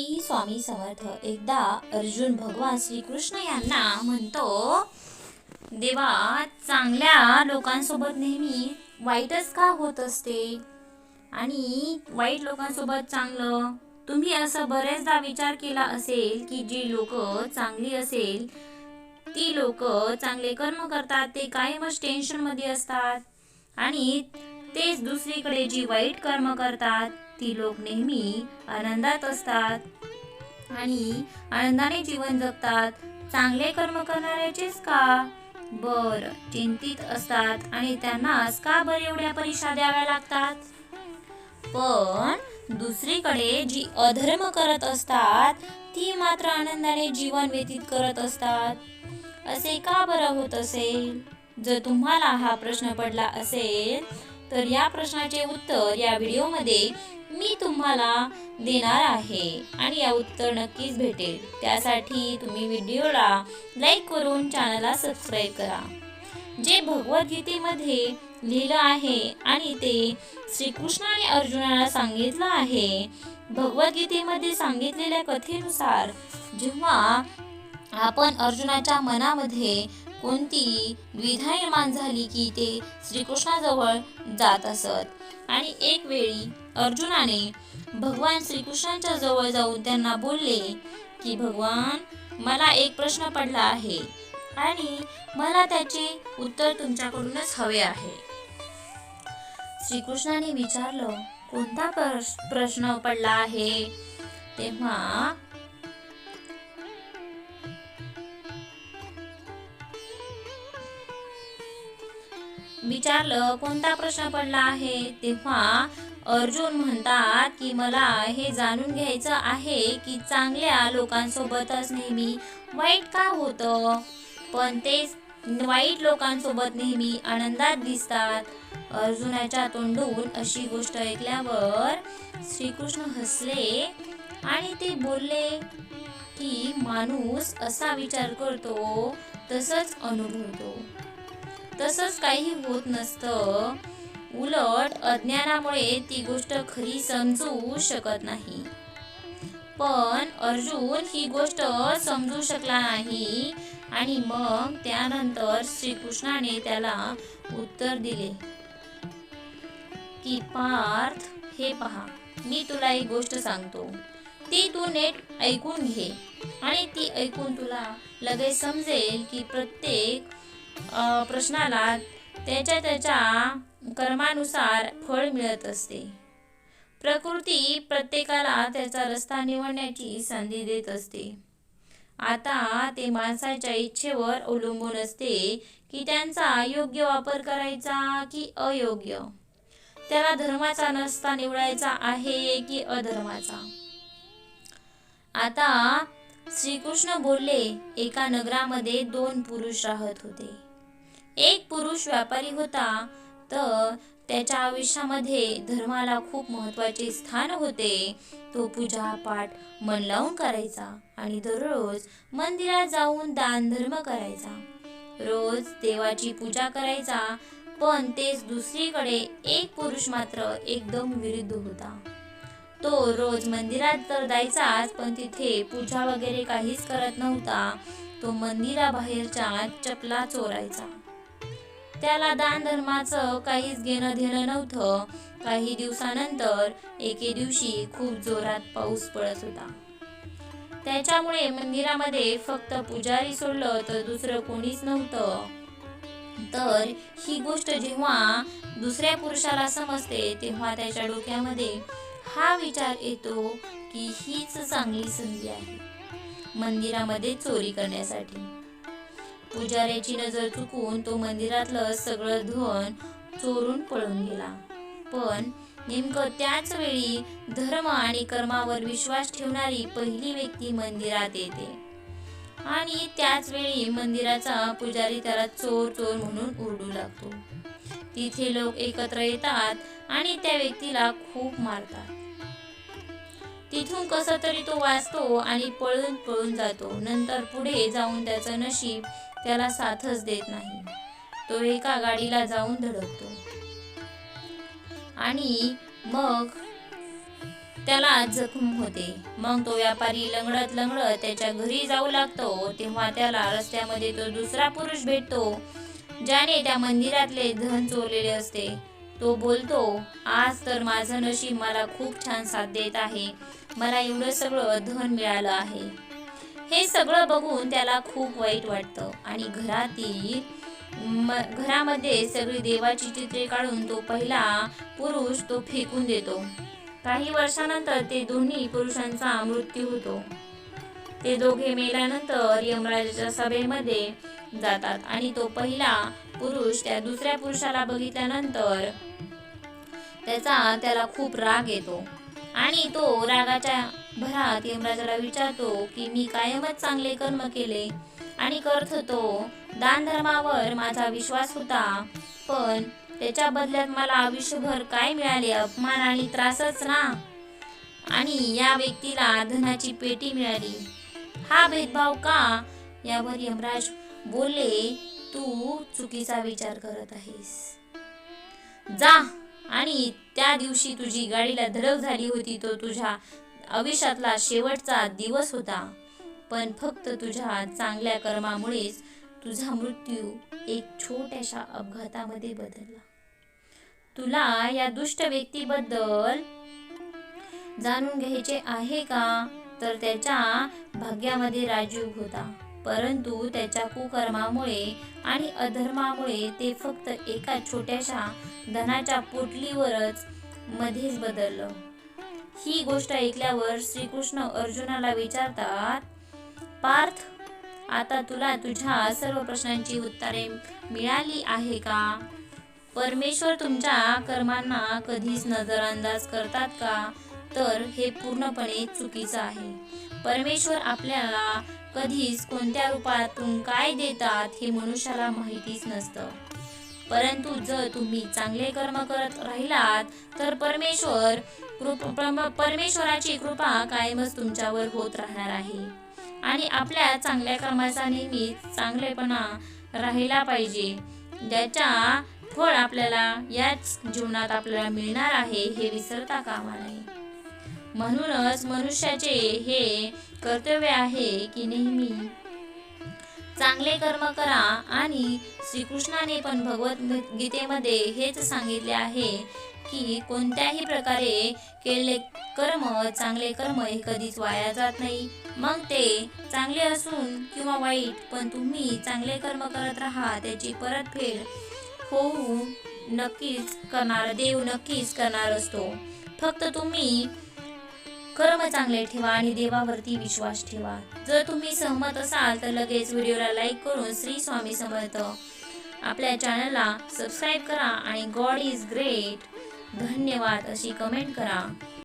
श्री स्वामी समर्थ. एकदा अर्जुन भगवान श्रीकृष्ण यांना म्हणतो देवा चांगल्या लोकांसोबत नेहमी वाईटच का होत असते? आणि वाईट लोकांसोबत चांगलं? तुम्ही असं बरेचदा विचार केला असेल की जी लोक चांगली असेल ती लोक चांगले कर्म करतात ते कायमच टेन्शनमध्ये असतात. आणि तेच दुसरीकडे जी वाईट कर्म करतात ती लोक नेहमी आनंदात असतात आणि आनंदाने जीवन जगतात. चांगले कर्म करणाऱ्याचेच का? बर चिंतित असतात आणि त्यांनाच का बर एवढ्या परीक्षा द्याव्या लागतात? पण दुसरीकडे जी अधर्म करत असतात ती मात्र आनंदाने जीवन व्यतीत करत असतात. असे का बरं होत असेल? जर तुम्हाला हा प्रश्न पडला असेल तर या प्रश्नाचे उत्तर या व्हिडिओमध्ये मी तुम्हाला देणार आहे आणि या उत्तर नक्कीच भेटेल. त्यासाठी तुम्ही व्हिडिओला लाईक करून चॅनलला सबस्क्राईब करा. जे भगवद्गीतेमध्ये लिहिलं आहे आणि ते श्रीकृष्णाने अर्जुनाला सांगितलं आहे भगवद्गीतेमध्ये सांगितलेल्या कथेनुसार जेव्हा आपण अर्जुनाच्या मनामध्ये कोणती द्विधा निर्माण झाली की ते श्रीकृष्णाजवळ जात असत. आणि एक वेळी अर्जुनाने भगवान श्रीकृष्णांच्या जवळ जाऊन त्यांना बोलले की भगवान मला एक प्रश्न पडला आहे आणि मला त्याचे उत्तर तुमच्याकडूनच हवे आहे. श्रीकृष्णाने विचारलं कोणता प्रश्न पडला आहे? तेव्हा विचारलं कोणता प्रश्न पडला आहे? तेव्हा अर्जुन म्हणतात की मला हे जाणून घ्यायचं आहे की चांगल्या लोकांसोबतच नेहमी वाईट का होतं? पण ते वाईट लोकांसोबत नेहमी आनंदात दिसतात. अर्जुनाच्या तोंडून अशी गोष्ट ऐकल्यावर श्रीकृष्ण हसले आणि ते बोलले की माणूस असा विचार करतो तसंच अनुभवतो. तसंच काही होत नसतं. उलट अज्ञानामुळे ती गोष्ट खरी समजू शकत नाही. पण अर्जुन ही गोष्ट समजू शकला नाही आणि मग त्यानंतर श्रीकृष्णाने त्याला उत्तर दिले. की पार्थ हे पहा मी तुला एक गोष्ट सांगतो. ती तू नेट ऐकून घे आणि ती ऐकून तुला लगेच समजेल की प्रत्येक प्रश्नाला त्याच्या त्याच्या कर्मानुसार फळ मिळत असते. प्रकृती प्रत्येकाला त्याचा रस्ता निवडण्याची संधी देत असते. आता ते माणसाच्या इच्छेवर अवलंबून असते की त्यांचा योग्य वापर करायचा की अयोग्य. त्याला धर्माचा रस्ता निवडायचा आहे की अधर्माचा. आता श्रीकृष्ण बोलले एका नगरामध्ये दोन पुरुष राहत होते. एक पुरुष व्यापारी होता तर त्याच्या आयुष्यामध्ये धर्माला खूप महत्त्वाचे स्थान होते. तो पूजा पाठ मन लावून करायचा आणि दररोज मंदिरात जाऊन दान धर्म करायचा. रोज देवाची पूजा करायचा पण तेच दुसरीकडे एक पुरुष मात्र एकदम विरुद्ध होता. तो रोज मंदिरात तर जायचाच पण तिथे पूजा वगैरे काहीच करत नव्हता. तो मंदिराबाहेरच्या चपला चोरायचा. त्याला दान धर्माचं काहीच घेणं देणं नव्हतं. काही दिवसानंतर एके दिवशी खूप जोरात पाऊस पडत होता. त्याच्यामुळे मंदिरामध्ये फक्त पुजारी सोडलं तर दुसरं कोणीच नव्हतं. तर ही गोष्ट जेव्हा दुसऱ्या पुरुषाला समजते तेव्हा त्याच्या डोक्यामध्ये हा विचार येतो की हीच चांगली संधी आहे. मंदिरामध्ये चोरी करण्यासाठी. पुजाऱ्याची नजर चुकून तो मंदिरातलं सगळं धन चोरून पळून गेला. पण नेमकं त्याच वेळी धर्म आणि कर्मावर विश्वास ठेवणारी पहिली व्यक्ती मंदिरात येते. आणि त्याच वेळी मंदिराचा पुजारी त्याला चोर चोर म्हणून ओरडू लागतो. तिथे लोक एकत्र येतात आणि त्या व्यक्तीला खूप मारतात. तिथून कसा तरी तो वाचतो आणि पळून पळून जातो. नंतर पुढे जाऊन त्याचं नशीब त्याला साथच देत नाही. तो एका गाडीला जाऊन धडकतो. आणि मग त्याला जखम होते. मग तो व्यापारी लंगडत लंगडत त्याच्या घरी जाऊ लागतो. तेव्हा त्याला रस्त्यामध्ये तो दुसरा पुरुष भेटतो ज्याने त्या मंदिरातले धन चोरलेले असते. तो बोलतो आज तर माझं नशीब मला खूप छान साथ देत आहे. मला एवढं सगळं धन मिळालं आहे. हे सगळं बघून त्याला खूप वाईट वाटतं. आणि घरातील म- घरामध्ये सगळी देवाची चित्रे काढून तो पहिला पुरुष तो फेकून देतो. काही वर्षानंतर ते दोन्ही पुरुषांचा मृत्यू होतो. ते दोघे मेल्यानंतर यमराजाच्या सभेमध्ये जातात आणि तो पहिला पुरुष त्या दुसऱ्या पुरुषाला बघितल्यानंतर त्याचा त्याला खूप राग येतो. आणि तो रागाच्या भरात यमराजाला विचारतो की मी कायमच चांगले कर्म केले आणि करत होतो. दान धर्मावर माझा विश्वास होता पण त्याच्या बदल्यात मला आयुष्यभर काय मिळाले? अपमान आणि त्रासच ना? आणि या व्यक्तीला धनाची पेटी मिळाली. हा भेदभाव का? यावर यमराज बोलले तू चुकीचा विचार करत आहेस. जा आणि त्या दिवशी तुझी गाडीला धडक झाली होती तो तुझ्या आयुष्यातला शेवटचा दिवस होता. पण फक्त तुझ्या चांगल्या कर्मामुळेच तुझा मृत्यू एक छोट्याशा अपघातामध्ये बदलला. तुला या दुष्ट व्यक्तीबद्दल जाणून घ्यायचे आहे का? तर त्याच्या भाग्यामध्ये राजीव होता. परंतु त्याच्या कुकर्मामुळे आणि अधर्मामुळे ते फक्त एका छोट्याशा धनाच्या पोटलीवरच मध्येच बदललं. ही गोष्ट ऐकल्यावर श्रीकृष्ण अर्जुनाला विचारतात पार्थ आता तुला तुझ्या सर्व प्रश्नांची उत्तरे मिळाली आहे का? परमेश्वर तुमच्या कर्मांना कधीच नजरअंदाज करतात का? तर हे पूर्णपणे चुकीचं आहे. परमेश्वर आपल्याला कधीच कोणत्या रूपातून काय देतात हे मनुष्याला माहितीच नसतं. परंतु जर तुम्ही चांगले कर्म करत राहिलात तर परमेश्वर कृप परमेश्वराची कृपा कायमच तुमच्यावर होत राहणार आहे. आणि आपल्या चांगल्या कर्माचा नेहमी चांगलेपणा राहिला पाहिजे. ज्याच्या फळ आपल्याला याच जीवनात आपल्याला मिळणार आहे हे विसरता कामा नये. म्हणूनच मनुष्याचे हे कर्तव्य आहे की नेहमी चांगले कर्म करा आणि श्रीकृष्णाने पण भगवत गीतेमध्ये हेच सांगितले आहे की कोणत्याही प्रकारे केलेले कर्म चांगले कर्म हे कधीच वाया जात नाही. मग ते चांगले असून किंवा वाईट पण तुम्ही चांगले कर्म करत राहा त्याची परतफेड होऊ नक्कीच करणार देव नक्कीच करणार असतो. फक्त तुम्ही कर्म चांगले ठेवा आणि देवावरती विश्वास ठेवा. जर तुम्ही सहमत असाल तर लगेच व्हिडिओला लाईक करून श्री स्वामी समर्थ. आपल्या चॅनलला सबस्क्राईब करा आणि गॉड इज ग्रेट धन्यवाद अशी कमेंट करा.